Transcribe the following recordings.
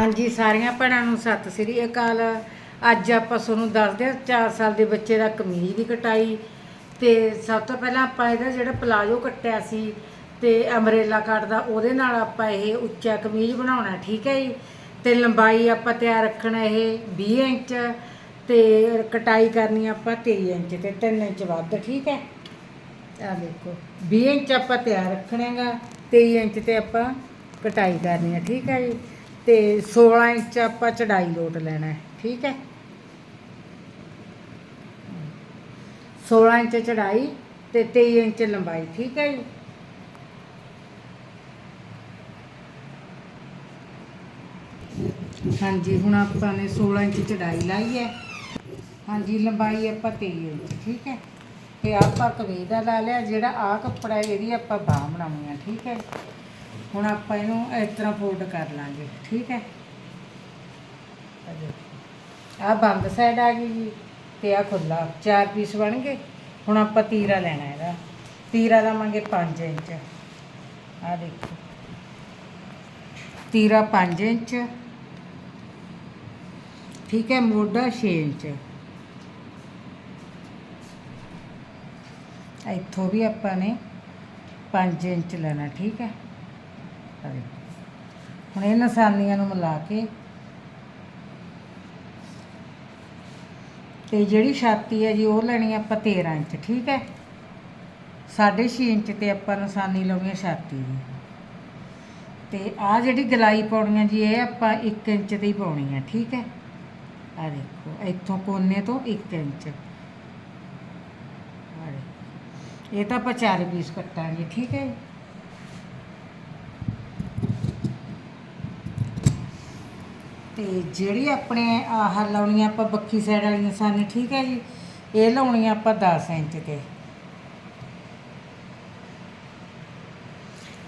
ਹਾਂਜੀ, ਸਾਰੀਆਂ ਭੈਣਾਂ ਨੂੰ ਸਤਿ ਸ੍ਰੀ ਅਕਾਲ। ਅੱਜ ਆਪਾਂ ਤੁਹਾਨੂੰ ਦੱਸਦੇ ਹਾਂ 4 ਸਾਲ ਦੇ ਬੱਚੇ ਦਾ ਕਮੀਜ਼ ਦੀ ਕਟਾਈ ਤੇ ਸਭ ਤੋਂ ਪਹਿਲਾਂ ਆਪਾਂ ਇਹਦਾ ਜਿਹੜਾ ਪਲਾਜੋ ਕੱਟਿਆ ਸੀ ਤੇ ਅਮਰੇਲਾ ਕੱਟ ਦਾ, ਉਹਦੇ ਨਾਲ ਆਪਾਂ ਇਹ ਉੱਚਾ ਕਮੀਜ਼ ਬਣਾਉਣਾ, ਠੀਕ ਹੈ ਜੀ? ਤੇ ਲੰਬਾਈ ਆਪਾਂ ਤਿਆਰ ਰੱਖਣਾ ਇਹ 20 ਇੰਚ ਤੇ ਕਟਾਈ ਕਰਨੀ ਆਪਾਂ 23 ਇੰਚ ਤੇ 3 ਇੰਚ ਵੱਧ, ਠੀਕ ਹੈ? ਆ ਦੇਖੋ 20 ਇੰਚ ਆਪਾਂ ਤਿਆਰ ਰੱਖਣਾਗਾ 23 ਇੰਚ ਤੇ ਆਪਾਂ ਕਟਾਈ ਕਰਨੀ ਹੈ, ਠੀਕ ਹੈ ਜੀ? ਤੇ 16 ਇੰਚ ਆਪਾਂ ਚੜਾਈ ਲੋਟ ਲੈਣਾ ਹੈ, ਠੀਕ ਹੈ? 16 ਇੰਚ ਚੜਾਈ ਤੇ 23 ਇੰਚ ਲੰਬਾਈ, ਠੀਕ ਹੈ ਜੀ? ਹਾਂਜੀ, ਹੁਣ ਆਪਾਂ ਨੇ 16 ਇੰਚ ਚੜਾਈ ਲਾਈ ਹੈ। ਹਾਂਜੀ, ਲੰਬਾਈ ਆਪਾਂ 23 ਇੰਚ, ਠੀਕ ਹੈ? ਤੇ ਆਪਾਂ ਕਮੀਜ਼ ਦਾ ਲਾ ਲਿਆ, ਜਿਹੜਾ ਆ ਕੱਪੜਾ ਇਹਦੀ ਆਪਾਂ ਬਾਹ ਬਣਾਉਣੀ ਆ ਠੀਕ ਹੈ? ਹੁਣ ਆਪਾਂ ਇਹਨੂੰ ਇਸ ਤਰ੍ਹਾਂ ਫੋਲਡ ਕਰ ਲਾਂਗੇ, ਠੀਕ ਹੈ? ਆ ਬੰਦ ਸਾਈਡ ਆ ਗਈ ਜੀ, ਤੇ ਆ ਖੁੱਲਾ ਚਾਰ ਪੀਸ ਬਣ ਗਏ। ਹੁਣ ਆਪਾਂ ਤੀਰਾ ਲੈਣਾ ਇਹਦਾ। ਤੀਰਾ ਲਵਾਂਗੇ 5 ਇੰਚ। ਆ ਦੇਖੋ। ਤੀਰਾ 5 ਇੰਚ। ਠੀਕ ਹੈ, ਮੋਢਾ 6 ਇੰਚ। ਇੱਥੋਂ ਵੀ ਆਪਾਂ ਨੇ 5 ਇੰਚ ਲੈਣਾ, ਠੀਕ ਹੈ? ਆ ਹੁਣ ਇਹ ਨਿਸ਼ਾਨੀਆਂ ਨੂੰ ਮਿਲਾ ਕੇ ਤੇ ਜਿਹੜੀ ਛਾਤੀ ਹੈ ਜੀ, ਉਹ ਲੈਣੀ ਆਪਾਂ 13 ਇੰਚ, ਠੀਕ ਹੈ? 6.5 ਇੰਚ ਤੇ ਆਪਾਂ ਨਿਸ਼ਾਨੀ ਲਾਉਣੀ ਹੈ ਛਾਤੀ ਦੀ। ਤੇ ਆ ਜਿਹੜੀ ਗਲਾਈ ਪਾਉਣੀ ਹੈ ਜੀ, ਇਹ ਆਪਾਂ 1 ਇੰਚ ਦੀ ਪਾਉਣੀ ਹੈ, ਠੀਕ ਹੈ? ਆ ਦੇਖੋ, ਇੱਥੋਂ ਕੋਨੇ ਤੋਂ 1 ਇੰਚ। ਇਹ ਤਾਂ ਆਪਾਂ ਚਾਰ ਪੀਸ ਕੱਟਾਂਗੇ, ਠੀਕ ਹੈ ਤੇ ਜਿਹੜੀ ਆਪਣੇ ਆਹ ਲਾਉਣੀ ਆਪਾਂ ਬੱਕੀ ਸਾਈਡ ਵਾਲੀਆਂ ਸਨ ਠੀਕ ਹੈ ਜੀ? ਇਹ ਲਾਉਣੀ ਆਪਾਂ 10 ਇੰਚ ਤੇ।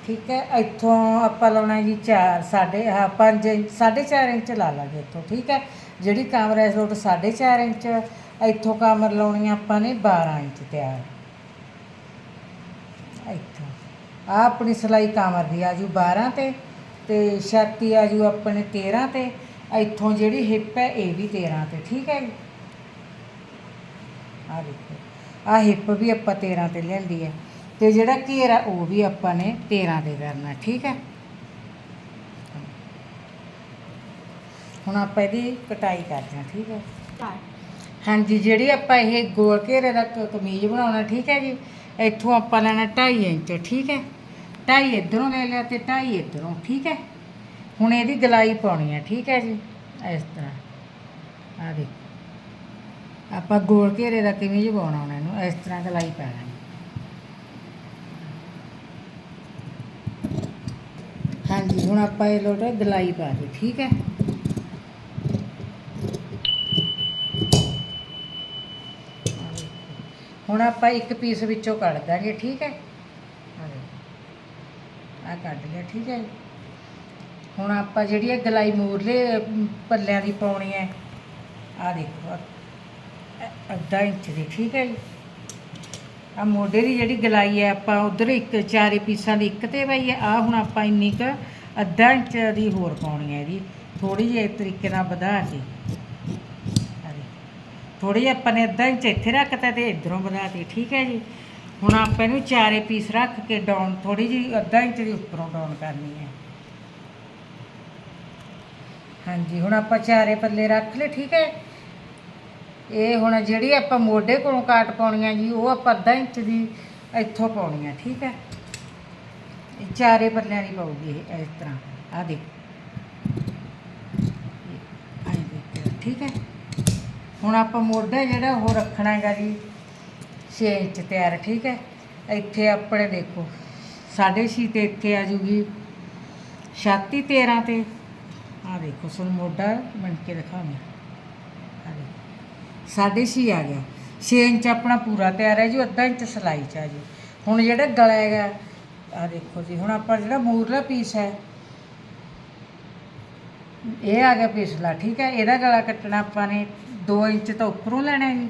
ਠੀਕ ਹੈ, ਇੱਥੋਂ ਆਪਾਂ ਲਾਉਣਾ ਜੀ 4 ਸਾਢੇ ਹਾਂ 5 ਇੰਚ 4.5 ਇੰਚ ਲਾ ਲਾਂਗੇ ਇੱਥੋਂ, ਠੀਕ ਹੈ? ਜਿਹੜੀ ਕਮਰ ਇਸ ਲੋਟ 4.5 ਇੰਚ, ਇੱਥੋਂ ਕਮਰ ਲਾਉਣੀ ਆਪਾਂ ਨੇ 12 ਇੰਚ ਤਿਆਰ। ਇੱਥੋਂ। ਆ ਆਪਣੀ ਸਲਾਈ ਕਮਰ ਦੀ ਆ ਜੂ 12 ਤੇ ਤੇ ਛਾਤੀ ਆ ਜੂ ਆਪਣੇ 13 ਤੇ ਇੱਥੋਂ ਜਿਹੜੀ ਹਿੱਪ ਹੈ, ਇਹ ਵੀ 13 ਤੇ, ਠੀਕ ਹੈ ਜੀ? ਆ ਦੇਖੋ ਆ ਹਿੱਪ ਵੀ ਆਪਾਂ 13 ਤੇ ਲੈਂਦੀ ਹੈ। ਤੇ ਜਿਹੜਾ ਘੇਰਾ ਉਹ ਵੀ ਆਪਾਂ ਨੇ 13 ਤੇ ਕਰਨਾ ਠੀਕ ਹੈ? ਹੁਣ ਆਪਾਂ ਇਹਦੀ ਕਟਾਈ ਕਰਦੇ ਹਾਂ, ਠੀਕ ਹੈ? ਹਾਂਜੀ, ਜਿਹੜੀ ਆਪਾਂ ਇਹ ਗੋਲ ਘੇਰੇ ਦਾ ਕਮੀਜ਼ ਬਣਾਉਣਾ, ਠੀਕ ਹੈ ਜੀ? ਇੱਥੋਂ ਆਪਾਂ ਲੈਣਾ 2.5 ਇੰਚ, ਠੀਕ ਹੈ? 2.5 ਇਧਰੋਂ ਲੈ ਲਿਆ ਤੇ 2.5 ਇਧਰੋਂ, ਠੀਕ ਹੈ? ਹੁਣ ਇਹਦੀ ਗਲਾਈ ਪਾਉਣੀ ਹੈ ਠੀਕ ਹੈ ਜੀ? ਇਸ ਤਰ੍ਹਾਂ। ਆ ਦੇਖੋ। ਆਪਾਂ ਗੋਲ ਘੇਰੇ ਦਾ ਕਮੀਜ਼ ਪਾਉਣਾ ਉਹਨਾਂ ਨੂੰ, ਇਸ ਤਰ੍ਹਾਂ ਗਲਾਈ ਪਾ ਲੈਣੀ। ਹਾਂਜੀ, ਹੁਣ ਆਪਾਂ ਇਹ ਲੋਟ ਗਲਾਈ ਪਾ ਦੇ, ਠੀਕ ਹੈ? ਹੁਣ ਆਪਾਂ ਇੱਕ ਪੀਸ ਵਿੱਚੋਂ ਕੱਢ ਦਾਂਗੇ, ਠੀਕ ਹੈ? ਆ ਕੱਢ ਲਿਆ, ਠੀਕ ਹੈ ਹੁਣ ਆਪਾਂ ਜਿਹੜੀ ਇਹ ਗਲਾਈ ਮੂਰਲੇ ਪੱਲਿਆਂ ਦੀ ਪਾਉਣੀ ਹੈ ਆ ਦੇਖੋ ਅੱਧਾ ਇੰਚ ਦੀ, ਠੀਕ ਹੈ ਜੀ। ਆ ਮੋਢੇ ਦੀ ਜਿਹੜੀ ਗਲਾਈ ਹੈ, ਆਪਾਂ ਉਧਰ ਇੱਕ, ਚਾਰੇ ਪੀਸਾਂ ਦੀ ਇੱਕ ਤੇ ਪਈ ਹੈ ਆ ਹੁਣ ਆਪਾਂ ਇੰਨੀ ਕੁ ਅੱਧਾ ਇੰਚ ਦੀ ਹੋਰ ਪਾਉਣੀ ਹੈ ਇਹਦੀ ਥੋੜੀ ਜਿਹੀ ਤਰੀਕੇ ਨਾਲ ਵਧਾ ਕੇ। ਥੋੜੀ ਜਿਹੀ ਆਪਾਂ ਨੇ ਅੱਧਾ ਇੰਚ ਇੱਥੇ ਰੱਖਤਾ ਤੇ ਇਧਰੋਂ ਵਧਾ ਕੇ, ਠੀਕ ਹੈ ਜੀ। ਹੁਣ ਆਪਾਂ ਇਹਨੂੰ ਚਾਰੇ ਪੀਸ ਰੱਖ ਕੇ ਡਾਊਨ ਥੋੜੀ ਜਿਹੀ ਅੱਧਾ ਇੰਚ ਦੀ ਉੱਪਰੋਂ ਡਾਊਨ ਕਰਨੀ ਹੈ। ਹਾਂਜੀ, ਹੁਣ ਆਪਾਂ ਚਾਰੇ ਪੱਲੇ ਰੱਖ ਲਏ, ਠੀਕ ਹੈ? ਇਹ ਹੁਣ ਜਿਹੜੀ ਆਪਾਂ ਮੋਢੇ ਕੋਲੋਂ ਕਾਟ ਪਾਉਣੀ ਹੈ ਜੀ, ਉਹ ਆਪਾਂ ਅੱਧਾ ਇੰਚ ਦੀ ਇੱਥੋਂ ਪਾਉਣੀ ਹੈ, ਠੀਕ ਹੈ? ਇਹ ਚਾਰੇ ਪੱਲਿਆਂ ਦੀ ਪਾਉਗੀ ਇਹ, ਇਸ ਤਰ੍ਹਾਂ। ਆ ਦੇਖ। ਦੇਖ ਠੀਕ ਹੈ? ਹੁਣ ਆਪਾਂ ਮੋਢਾ ਜਿਹੜਾ ਉਹ ਰੱਖਣਾ ਹੈਗਾ ਜੀ 6 ਇੰਚ ਤਿਆਰ, ਠੀਕ ਹੈ? ਇੱਥੇ ਆਪਣੇ ਦੇਖੋ 6.5 ਤੇ ਇੱਥੇ ਆ ਜੂਗੀ ਛਾਤੀ 13 ਤੇ। ਆ ਦੇਖੋ ਸੁਣ ਮੋਢਾ ਬਣ ਕੇ ਦਿਖਾਵਾਂ। ਆ ਦੇਖੋ ਸਾਢੇ ਛੇ ਆ ਗਿਆ। 6 ਇੰਚ ਆਪਣਾ ਪੂਰਾ ਤਿਆਰ ਹੈ ਜੀ ਅੱਧਾ ਇੰਚ ਸਲਾਈ ਚ ਆ ਜੀ। ਹੁਣ ਜਿਹੜਾ ਗਲਾ ਹੈਗਾ ਆ ਦੇਖੋ ਜੀ, ਹੁਣ ਆਪਾਂ ਜਿਹੜਾ ਮੂਰਲਾ ਪੀਸ ਹੈ, ਇਹ ਆ ਗਿਆ ਪਿਛਲਾ, ਠੀਕ ਹੈ? ਇਹਦਾ ਗਲਾ ਕੱਟਣਾ ਆਪਾਂ ਨੇ 2 ਇੰਚ ਤੋਂ ਉੱਪਰੋਂ ਲੈਣਾ ਹੈ ਜੀ।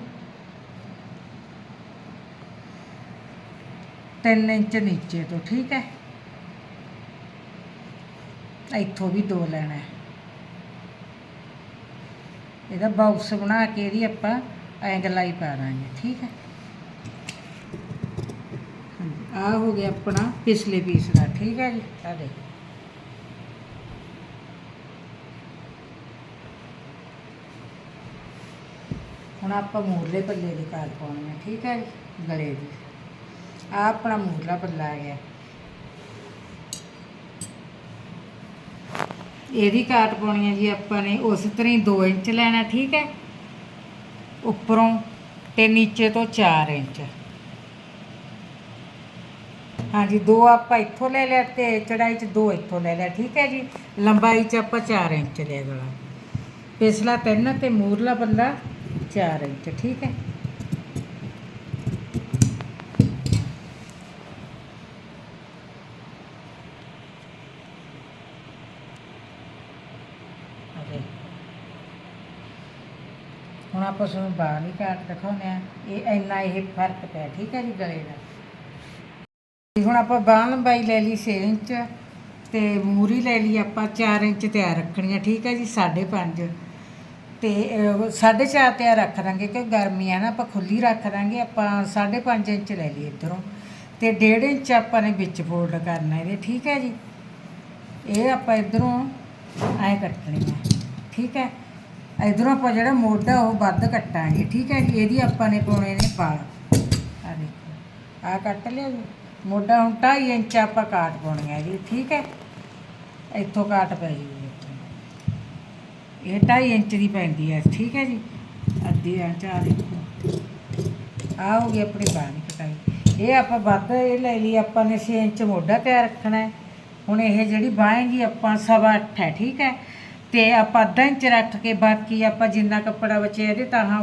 3 ਇੰਚ ਨੀਚੇ ਤੋਂ, ਠੀਕ ਹੈ? ਇੱਥੋਂ ਵੀ 2 ਲੈਣਾ ਹੈ। ਇਹਦਾ ਬਾਕਸ ਬਣਾ ਕੇ ਇਹਦੀ ਆਪਾਂ ਐਂ ਗਲਾਈ ਪਾ ਦਾਂਗੇ, ਠੀਕ ਹੈ? ਆ ਹੋ ਗਿਆ ਆਪਣਾ ਪਿਛਲੇ ਪੀਸ ਦਾ, ਠੀਕ ਹੈ ਜੀ? ਆ ਦੇਖੋ। ਹੁਣ ਆਪਾਂ ਮੂਰਲੇ ਪੱਲੇ ਦੀ ਕਾਰ ਪਾਉਣੀ ਹੈ, ਠੀਕ ਹੈ ਜੀ? ਗਲੇ ਦੀ। ਆ ਆਪਣਾ ਮੂਰਲਾ ਪੱਲਾ ਆ ਗਿਆ। ਇਹਦੀ ਕਾਟ ਪਾਉਣੀ ਹੈ ਜੀ, ਆਪਾਂ ਨੇ ਉਸ ਤਰ੍ਹਾਂ ਹੀ 2 ਇੰਚ ਲੈਣਾ, ਠੀਕ ਹੈ? ਉੱਪਰੋਂ ਤੇ ਨੀਚੇ ਤੋਂ 4 ਇੰਚ। ਹਾਂਜੀ, ਦੋ ਆਪਾਂ ਇੱਥੋਂ ਲੈ ਲਿਆ ਤੇ ਚੜਾਈ ਚ ਦੋ ਇੱਥੋਂ ਲੈ ਲਿਆ, ਠੀਕ ਹੈ ਜੀ? ਲੰਬਾਈ ਚ ਆਪਾਂ 4 ਇੰਚ ਲੈ ਗਲਾ ਪਿਛਲਾ 3 ਤੇ ਮੂਰਲਾ ਪੱਲਾ 4 ਇੰਚ, ਠੀਕ ਹੈ ਆ ਦੇਖ। ਹੁਣ ਆਪਾਂ ਤੁਹਾਨੂੰ ਬਾਹਰ ਹੀ ਕਾਟ ਦਿਖਾਉਂਦੇ ਆ। ਇਹ ਇੰਨਾ ਇਹ ਫ਼ਰਕ ਪਿਆ, ਠੀਕ ਹੈ ਜੀ ਗਲੇ ਦਾ। ਤੇ ਹੁਣ ਆਪਾਂ ਬਾਂਹ ਲੰਬਾਈ ਲੈ ਲਈ 6 ਇੰਚ ਤੇ ਮੂਰੀ ਲੈ ਲਈ ਆਪਾਂ 4 ਇੰਚ ਤਿਆਰ ਰੱਖਣੀ ਆ, ਠੀਕ ਹੈ ਜੀ 5.5 ਤੇ 4.5 ਤਿਆਰ ਰੱਖ ਦਾਂਗੇ ਕਿਉਂਕਿ ਗਰਮੀ ਆ ਨਾ, ਆਪਾਂ ਖੁੱਲੀ ਰੱਖ ਦਾਂਗੇ, ਆਪਾਂ 5.5 ਇੰਚ ਲੈ ਲਈ ਇਧਰੋਂ। ਤੇ 1.5 ਇੰਚ ਆਪਾਂ ਨੇ ਵਿੱਚ ਫੋਲਡ ਕਰਨਾ ਇਹਦੇ, ਠੀਕ ਹੈ ਜੀ। ਇਹ ਆਪਾਂ ਇਧਰੋਂ ਐ ਕੱਟਣੀ ਹੈ ਠੀਕ ਹੈ। ਇਧਰੋਂ ਆਪਾਂ ਜਿਹੜਾ ਮੋਢਾ ਉਹ ਵੱਧ ਕੱਟਾਂਗੇ। ਠੀਕ ਹੈ ਜੀ? ਇਹਦੀ ਆਪਾਂ ਨੇ ਪਾਉਣੇ ਨੇ ਪਾਲ ਆ ਦੇਖੋ। ਆ ਕੱਟ ਲਿਆ ਜੀ। ਮੋਢਾ ਹੁਣ 2.5 ਇੰਚ ਆਪਾਂ ਕਾਟ ਪਾਉਣੀ ਹੈ ਜੀ। ਠੀਕ ਹੈ? ਇੱਥੋਂ ਕਾਟ ਪੈ ਜੂਗੀ ਇਹ 2.5 ਇੰਚ ਦੀ ਪੈਂਦੀ ਹੈ। ਠੀਕ ਹੈ ਜੀ? ਅੱਧੀ ਇੰਚ ਆ ਦੇਖੋ ਆ ਹੋ ਗਈ ਆਪਣੀ ਬਾਂਹ ਦੀ ਕਟਾਈ। ਇਹ ਆਪਾਂ ਵੱਧ ਇਹ ਲੈ ਲਈ, ਆਪਾਂ ਨੇ 6 ਇੰਚ ਮੋਢਾ ਤਿਆਰ ਰੱਖਣਾ ਹੈ। ਹੁਣ ਇਹ ਜਿਹੜੀ ਬਾਂਹ ਹੈਗੀ ਆਪਾਂ ਸਵਾ ਅੱਠ ਹੈ। ਠੀਕ ਹੈ? ਤੇ ਆਪਾਂ ਅੱਧਾ ਇੰਚ ਰੱਖ ਕੇ ਬਾਕੀ ਆਪਾਂ ਜਿੰਨਾ ਕੱਪੜਾ ਬਚਿਆ ਇਹਦੇ, ਤਾਂ ਹਾਂ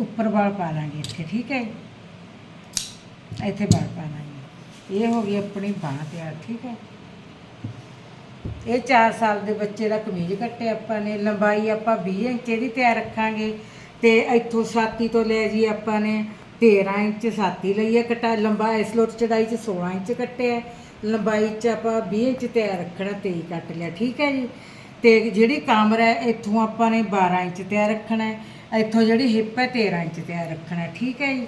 ਉੱਪਰ ਵਾਲ ਪਾ ਲਾਂਗੇ ਇੱਥੇ, ਠੀਕ ਹੈ ਇੱਥੇ ਵਾਲ ਪਾ ਲਾਂਗੇ। ਇਹ ਹੋ ਗਈ ਆਪਣੀ ਬਾਂਹ ਤਿਆਰ, ਠੀਕ ਹੈ? ਇਹ 4 ਸਾਲ ਦੇ ਬੱਚੇ ਦਾ ਕਮੀਜ਼ ਕੱਟੇ ਆਪਾਂ ਨੇ, ਲੰਬਾਈ ਆਪਾਂ 20 ਇੰਚ ਇਹਦੀ ਤਿਆਰ ਰੱਖਾਂਗੇ। ਤੇ ਇੱਥੋਂ ਛਾਤੀ ਤੋਂ ਲੈ ਜੀ ਆਪਾਂ ਨੇ 13 ਇੰਚ ਛਾਤੀ ਲਈ ਹੈ ਕਟਾ, ਲੰਬਾ ਇਸ ਲੋਟ ਚੜਾਈ ਚ 16 ਇੰਚ ਕੱਟਿਆ। ਲੰਬਾਈ ਚ ਆਪਾਂ 20 ਇੰਚ ਤਿਆਰ ਰੱਖਣਾ 23 ਕੱਟ ਲਿਆ, ਠੀਕ ਹੈ ਜੀ? ਤੇ ਜਿਹੜੀ ਕਮਰ ਹੈ, ਇੱਥੋਂ ਆਪਾਂ ਨੇ 12 ਇੰਚ ਤਿਆਰ ਰੱਖਣਾ ਹੈ। ਇੱਥੋਂ ਜਿਹੜੀ ਹਿੱਪ ਹੈ 13 ਇੰਚ ਤਿਆਰ ਰੱਖਣਾ ਠੀਕ ਹੈ ਜੀ?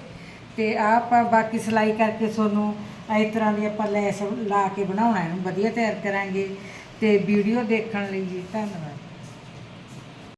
ਤੇ ਆ ਆਪਾਂ ਬਾਕੀ ਸਿਲਾਈ ਕਰਕੇ ਤੁਹਾਨੂੰ ਇਸ ਤਰ੍ਹਾਂ ਦੀ ਆਪਾਂ ਲੈਸ ਲਾ ਕੇ ਬਣਾਉਣਾ ਇਹਨੂੰ ਵਧੀਆ ਤਿਆਰ ਕਰਾਂਗੇ। ਤੇ ਵੀਡੀਓ ਦੇਖਣ ਲਈ ਜੀ, ਧੰਨਵਾਦ।